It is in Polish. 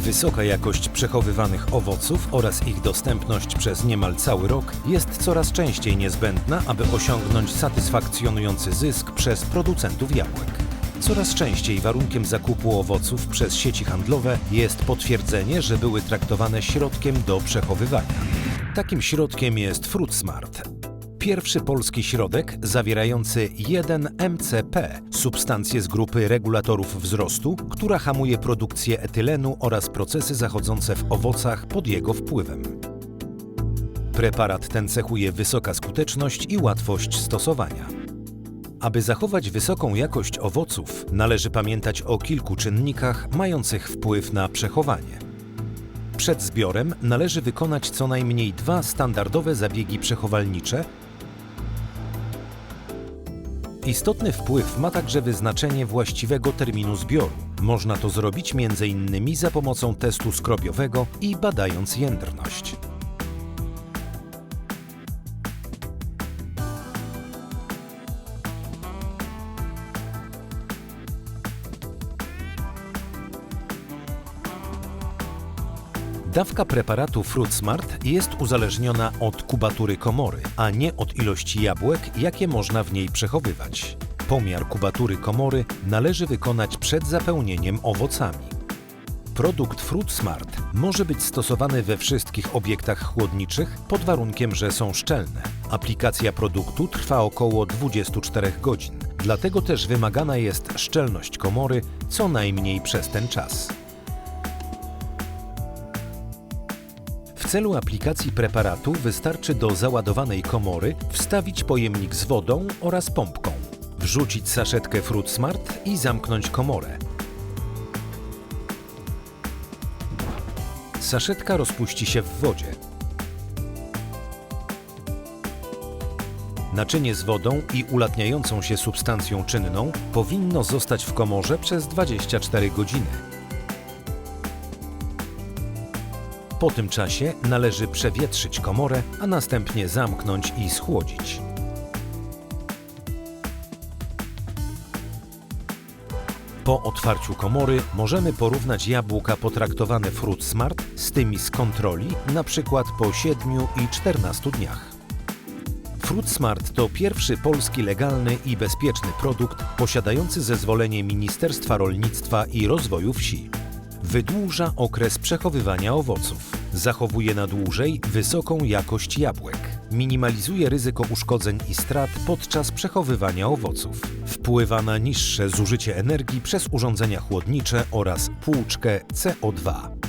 Wysoka jakość przechowywanych owoców oraz ich dostępność przez niemal cały rok jest coraz częściej niezbędna, aby osiągnąć satysfakcjonujący zysk przez producentów jabłek. Coraz częściej warunkiem zakupu owoców przez sieci handlowe jest potwierdzenie, że były traktowane środkiem do przechowywania. Takim środkiem jest FruitSmart. Pierwszy polski środek zawierający 1-MCP, substancję z grupy regulatorów wzrostu, która hamuje produkcję etylenu oraz procesy zachodzące w owocach pod jego wpływem. Preparat ten cechuje wysoka skuteczność i łatwość stosowania. Aby zachować wysoką jakość owoców, należy pamiętać o kilku czynnikach mających wpływ na przechowanie. Przed zbiorem należy wykonać co najmniej dwa standardowe zabiegi przechowalnicze. Istotny wpływ ma także wyznaczenie właściwego terminu zbioru. Można to zrobić m.in. za pomocą testu skrobiowego i badając jędrność. Dawka preparatu FruitSmart jest uzależniona od kubatury komory, a nie od ilości jabłek, jakie można w niej przechowywać. Pomiar kubatury komory należy wykonać przed zapełnieniem owocami. Produkt FruitSmart może być stosowany we wszystkich obiektach chłodniczych pod warunkiem, że są szczelne. Aplikacja produktu trwa około 24 godzin, dlatego też wymagana jest szczelność komory co najmniej przez ten czas. Celu aplikacji preparatu wystarczy do załadowanej komory wstawić pojemnik z wodą oraz pompką, wrzucić saszetkę FruitSmart i zamknąć komorę. Saszetka rozpuści się w wodzie. Naczynie z wodą i ulatniającą się substancją czynną powinno zostać w komorze przez 24 godziny. Po tym czasie należy przewietrzyć komorę, a następnie zamknąć i schłodzić. Po otwarciu komory możemy porównać jabłka potraktowane Fruit Smart z tymi z kontroli, na przykład po 7 i 14 dniach. Fruit Smart to pierwszy polski legalny i bezpieczny produkt posiadający zezwolenie Ministerstwa Rolnictwa i Rozwoju Wsi. Wydłuża okres przechowywania owoców. Zachowuje na dłużej wysoką jakość jabłek. Minimalizuje ryzyko uszkodzeń i strat podczas przechowywania owoców. Wpływa na niższe zużycie energii przez urządzenia chłodnicze oraz płuczkę CO2.